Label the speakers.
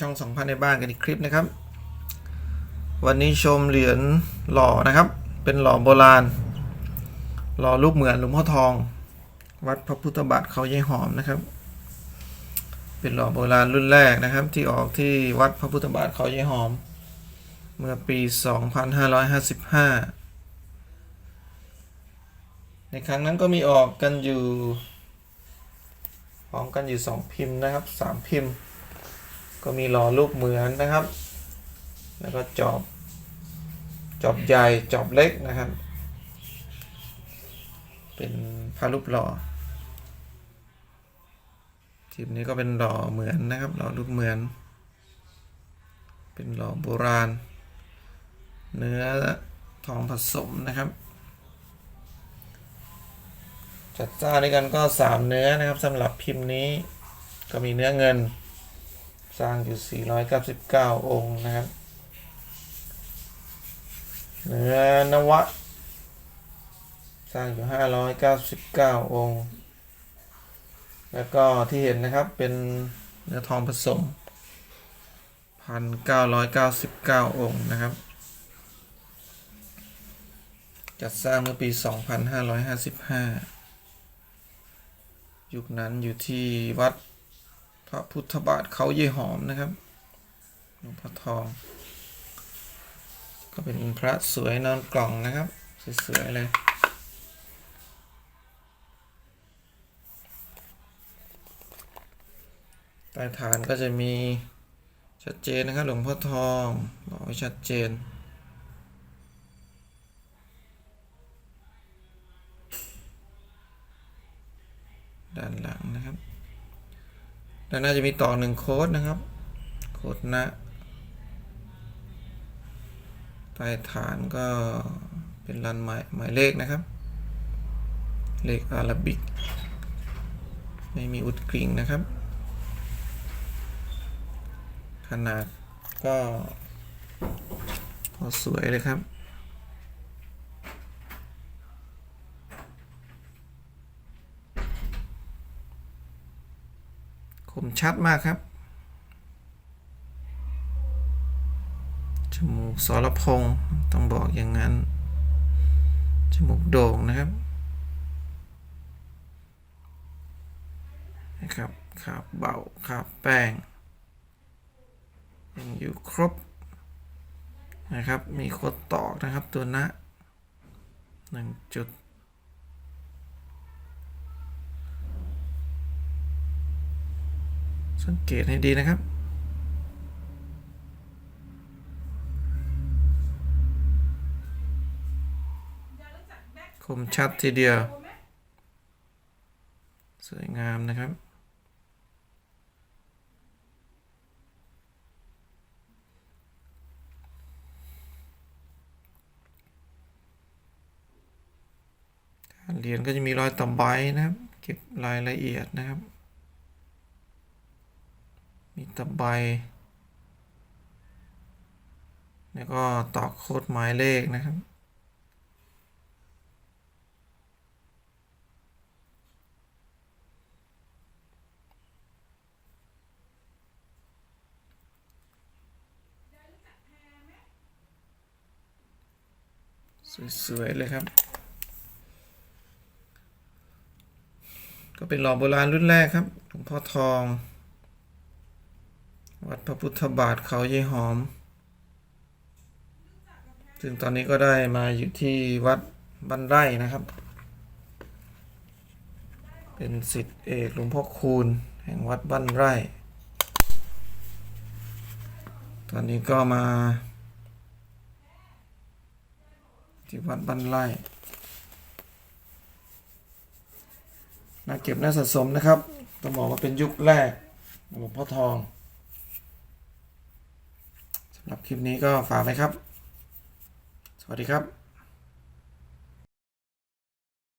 Speaker 1: ช่องสองพันในบ้านกันอีกคลิปนะครับ วันนี้ชมเหรียญหล่อนะครับ เป็นหล่อโบราณ หล่อรูปเหมือนหลวงพ่อทอง วัดพระพุทธบาทเขายายหอมนะครับ เป็นหล่อโบราณรุ่นแรกนะครับ ที่ออกที่วัดพระพุทธบาทเขายายหอม เมื่อปี 2555 ในครั้งนั้นก็มีออกกันอยู่พร้อมกันอยู่สองพิมพ์นะครับสามพิมพ์ ก็มีหล่อรูปเหมือนนะครับ แล้วก็จอบจอบใหญ่จอบเล็กนะครับ เป็นพระรูปหล่อทีมนี้ก็เป็นหล่อเหมือนนะครับหล่อรูปเหมือน เป็นหล่อโบราณ เนื้อทองผสมนะครับ จัดจ้านด้วยกันก็สามเนื้อนะครับสำหรับพิมพ์นี้ก็มีเนื้อเงิน สร้างอยู่ 499 องค์นะครับ เหนือนวะ สร้างอยู่ 599 องค์ แล้วก็ที่เห็นนะครับเป็นเนื้อทองผสม 1,999 องค์นะครับ จัดสร้างเมื่อปี 2555 ยุคนั้นอยู่ที่วัด พระพุทธบาทเขาเย่หอมนะครับหลวงพ่อทอง ก็เป็นพระสวยนอนกล่องนะครับ สวยๆเลยใต้ฐานก็จะมีชัดเจนนะครับ หลวงพ่อทองบอกไว้ชัดเจน ด้านหลังนะครับ ด้านหน้าจะมีต่อหนึ่งโค้ดนะครับ โค้ดนะใต้ฐานก็เป็นรันหมายหมายเลขนะครับ เลขอาราบิก ไม่มีอุดกริ่งนะครับ ขนาดก็พอสวยเลยครับ ชัดมากครับ จมูกสรพงษ์ต้องบอกอย่างนั้น จมูกโด่งนะครับนะครับขาบเบาขาบแป้งยังอยู่ครบนะครับ มีโคดตอกนะครับตัวนะหนึ่งจุด สังเกตให้ดีนะครับ คมชัดทีเดียว สวยงามนะครับการเรียนก็จะมีรอยต่อใบนะครับ เก็บรายละเอียดนะครับ มีตะไบแล้วก็ตอกโค้ดหมายเลขนะครับ สวย ๆ เลยครับ ก็เป็นหล่อโบราณรุ่นแรกครับหลวงพ่อทอง วัดพระพุทธบาทเขาเยหอม ซึ่งตอนนี้ก็ได้มาอยู่ที่วัดบ้านไร่นะครับ เป็นสิทธิเอกหลวงพ่อคูณ แห่งวัดบ้านไร่ ตอนนี้ก็มา ที่วัดบ้านไร่น่าเก็บน่าสะสมนะครับต้องบอกว่าเป็นยุคแรกหลวงพ่อทอง รับคลิปนี้ก็ฝากไว้ครับ สวัสดีครับ